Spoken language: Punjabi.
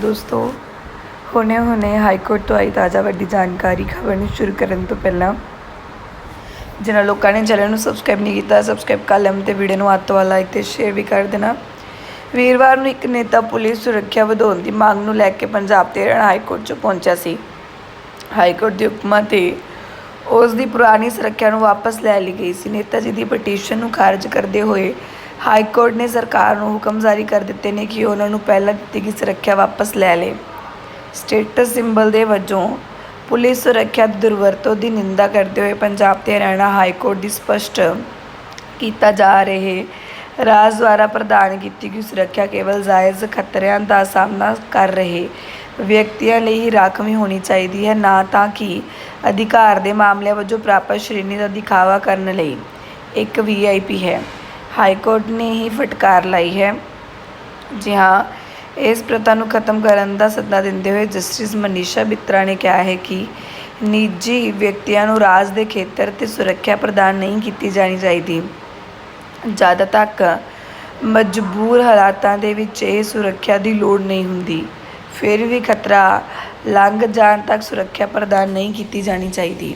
ਦੋਸਤੋ ਹੁਣੇ ਹੁਣੇ ਹਾਈ ਕੋਰਟ ਤੋਂ ਆਈ ਤਾਜ਼ਾ ਵੱਡੀ ਜਾਣਕਾਰੀ ਖਬਰ ਨੂੰ ਸ਼ੁਰੂ ਕਰਨ ਤੋਂ ਪਹਿਲਾਂ, ਜਿਨ੍ਹਾਂ ਲੋਕਾਂ ਨੇ ਚੈਨਲ ਨੂੰ ਸਬਸਕ੍ਰਾਈਬ ਨਹੀਂ ਕੀਤਾ ਸਬਸਕ੍ਰਾਈਬ ਕਰ ਲੈਣ ਤੇ ਵੀਡੀਓ ਨੂੰ ਅੱਤ ਲਾਈਕ ਤੇ ਸ਼ੇਅਰ ਵੀ ਕਰ ਦੇਣਾ। ਵੀਰਵਾਰ ਨੂੰ ਇੱਕ ਨੇਤਾ ਪੁਲਿਸ ਸੁਰੱਖਿਆ ਵਧਾਉਣ ਦੀ ਮੰਗ ਨੂੰ ਲੈ ਕੇ ਪੰਜਾਬ ਤੇ ਹਰਿਆਣਾ ਹਾਈ ਕੋਰਟ 'ਚ ਪਹੁੰਚਿਆ ਸੀ। ਹਾਈ ਕੋਰਟ ਦੇ ਹੁਕਮਾਂ ਤੇ ਉਸ ਦੀ ਪੁਰਾਣੀ ਸੁਰੱਖਿਆ ਨੂੰ ਵਾਪਸ ਲੈ ਲਈ ਗਈ ਸੀ। ਨੇਤਾ ਜੀ ਦੀ ਪਟੀਸ਼ਨ ਨੂੰ ਖਾਰਜ ਕਰਦੇ ਹੋਏ ਹਾਈ ਕੋਰਟ ਨੇ ਸਰਕਾਰ ਨੂੰ ਹੁਕਮ ਜਾਰੀ ਕਰ ਦਿੱਤੇ ਨੇ ਕਿ ਉਹਨਾਂ ਨੂੰ ਪਹਿਲਾਂ ਦਿੱਤੀ ਗਈ ਸੁਰੱਖਿਆ ਵਾਪਸ ਲੈ ਲੇ। ਸਟੇਟਸ ਸਿੰਬਲ ਦੇ ਵਜੋਂ ਪੁਲਿਸ ਸੁਰੱਖਿਆ ਦੀ ਦੁਰਵਰਤੋਂ ਦੀ ਨਿੰਦਾ ਕਰਦੇ ਹੋਏ ਪੰਜਾਬ ਤੇ ਹਰਿਆਣਾ ਹਾਈ ਕੋਰਟ ਦੀ ਸਪਸ਼ਟ ਕੀਤਾ ਜਾ ਰਹੇ ਰਾਜ ਦੁਆਰਾ ਪ੍ਰਦਾਨ ਕੀਤੀ ਗਈ ਸੁਰੱਖਿਆ ਕੇਵਲ ਜਾਇਜ਼ ਖਤਰਿਆਂ ਦਾ ਸਾਹਮਣਾ ਕਰ ਰਹੇ ਵਿਅਕਤੀਆਂ ਲਈ ਹੀ ਰਾਖਵੀਂ ਹੋਣੀ ਚਾਹੀਦੀ ਹੈ, ਨਾ ਤਾਂ ਕਿ ਅਧਿਕਾਰ ਦੇ ਮਾਮਲਿਆਂ ਵਜੋਂ ਪ੍ਰਾਪਤ ਸ਼੍ਰੇਣੀ ਦਾ ਦਿਖਾਵਾ ਕਰਨ ਲਈ। ਇੱਕ ਵੀਆਈਪੀ ਹੈ। ਹਾਈ ਕੋਰਟ ਨੇ ਹੀ ਫਟਕਾਰ ਲਾਈ ਹੈ। ਜੀ ਹਾਂ, ਇਸ ਪ੍ਰਥਾ ਨੂੰ ਖਤਮ ਕਰਨ ਦਾ ਸੱਦਾ ਦਿੰਦੇ ਹੋਏ ਜਸਟਿਸ ਮਨੀਸ਼ਾ ਬਿੱਤਰਾ ਨੇ ਕਿਹਾ ਹੈ ਕਿ ਨਿੱਜੀ ਵਿਅਕਤੀਆਂ ਨੂੰ ਰਾਜ ਦੇ ਖੇਤਰ ਤੇ ਸੁਰੱਖਿਆ ਪ੍ਰਦਾਨ ਨਹੀਂ ਕੀਤੀ ਜਾਣੀ ਚਾਹੀਦੀ। ਜਦ ਤੱਕ ਮਜਬੂਰ ਹਾਲਾਤਾਂ ਦੇ ਵਿੱਚ ਇਹ ਸੁਰੱਖਿਆ ਦੀ ਲੋੜ ਨਹੀਂ ਹੁੰਦੀ, ਫਿਰ ਵੀ ਖਤਰਾ ਲੰਘ ਜਾਣ ਤੱਕ ਸੁਰੱਖਿਆ ਪ੍ਰਦਾਨ ਨਹੀਂ ਕੀਤੀ ਜਾਣੀ ਚਾਹੀਦੀ।